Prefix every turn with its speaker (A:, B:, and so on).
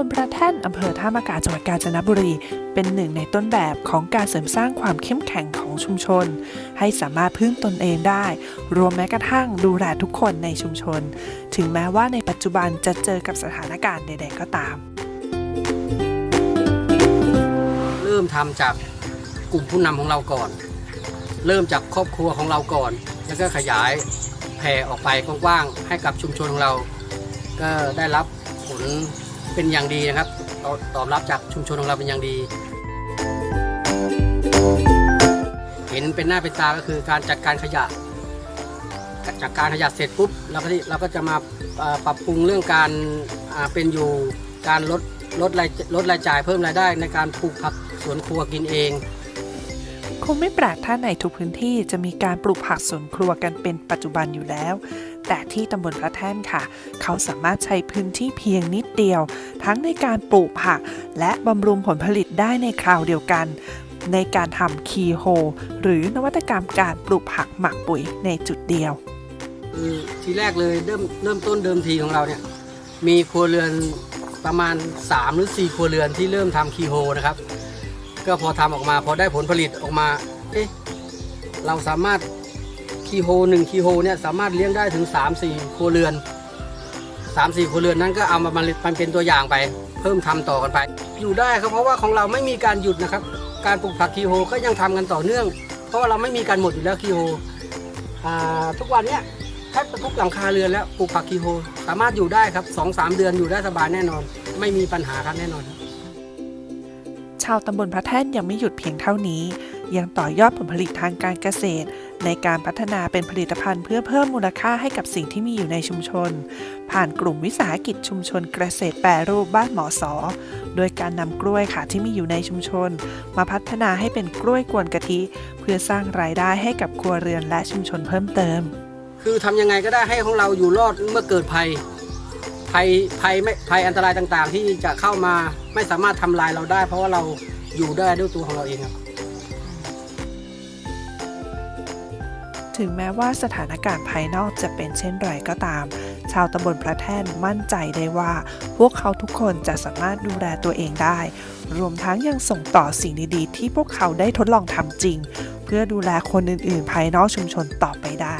A: บลพระแท่นอำเภอท่ามากาจังหวัดกาญจนบุรี เป็นหนึ่งในต้นแบบของการเสริมสร้างความเข้มแข็งของชุมชน ให้สามารถพึ่งตนเองได้ รวมแม้กระทั่งดูแลทุกคนในชุมชน ถึงแม้ว่าในปัจจุบันจะเจอกับสถานการณ์ใด ๆ ก็ตาม
B: เริ่มทำจากกลุ่มผู้นำของเราก่อน เริ่มจากครอบครัวของเราก่อน แล้วก็ขยายแผ่ออกไปกว้างๆให้กับชุมชนของเรา ก็ได้รับผล เป็นอย่างดีนะครับตอบตอบรับจากชุมชนของเราเป็นอย่างดี เห็นเป็นหน้าเป็นตาก็คือการจัดการขยะ จากการขยะเสร็จปุ๊บเราก็ที่เราก็จะมาปรับปรุงเรื่องการเป็นอยู่การลดลดรายลดรายจ่ายเพิ่มรายได้ในการปลูกผักสวนครัวกินเอง
A: คงไม่แปลกถ้าในทุกพื้นที่จะมีการปลูกผักสวนครัวกันเป็นปัจจุบันอยู่แล้ว แต่ที่ตำบลพระแท่นค่ะ เขาสามารถใช้พื้นที่เพียงนิดเดียว ทั้งในการปลูกผัก และบำรุงผลผลิตได้ในคราวเดียวกัน ในการทำคีโฮ หรือนวัตกรรมการปลูกผักหมักปุ๋ยในจุดเดียว
B: ทีแรกเลยเริ่มเริ่มต้นเดิมทีของเราเนี่ยมีครัวเรือนประมาณ 3 หรือ 4 ครัวเรือนที่เริ่มทำคีโฮนะครับ ก็พอทำออกมาพอได้ผลผลิตออกมาเอ๊ะเราสามารถคีโฮหนึ่งคีโฮเนี่ยสามารถเลี้ยงได้ถึง 3-4 ครัวเรือน 3-4 ครัวเรือนนั้นก็เอามามันมันเป็นตัวอย่างไป เพิ่มทำต่อกันไป อยู่ได้ครับเพราะว่าของเราไม่มีการหยุดนะครับ การปลูกผักคีโฮก็ยังทำกันต่อเนื่อง เพราะว่าเราไม่มีการหมดอยู่แล้วคีโฮอ่าทุกวันเนี้ยแทบจะทุกหลังคาเรือนแล้วปลูกผักคีโฮสามารถอยู่ได้ครับสองสามเดือนอยู่ได้สบายแน่นอน ไม่มีปัญหาครับแน่นอน
A: ชาวตำบลพระแท่นยังไม่หยุดเพียงเท่านี้ ยังต่อยอดผลผลิตทางการเกษตร ในการพัฒนาเป็นผลิตภัณฑ์เพื่อเพิ่มมูลค่าให้กับสิ่งที่มีอยู่ในชุมชน ผ่านกลุ่มวิสาหกิจชุมชนเกษตรแปรรูปบ้านหมอสอ โดยการนำกล้วยค่ะที่มีอยู่ในชุมชน มาพัฒนาให้เป็นกล้วยกวนกะทิ เพื่อสร้างรายได้ให้กับครัวเรือนและชุมชนเพิ่มเติม
B: คือทำยังไงก็ได้ให้ของเราอยู่รอดเมื่อเกิดภัย ภัยภัยไม่ภัยอันตรายต่างๆ ที่จะเข้ามาไม่สามารถทำลายเราได้ เพราะว่าเราอยู่ได้ด้วยตัวของเราเองครับ
A: ถึงแม้ว่าสถานการณ์ภายนอกจะเป็นเช่นไรก็ตาม ชาวตำบลพระแท่นมั่นใจได้ว่า พวกเขาทุกคนจะสามารถดูแลตัวเองได้ รวมทั้งยังส่งต่อสิ่งดีๆ ที่พวกเขาได้ทดลองทำจริง เพื่อดูแลคนอื่นๆ ภายนอกชุมชนต่อไปได้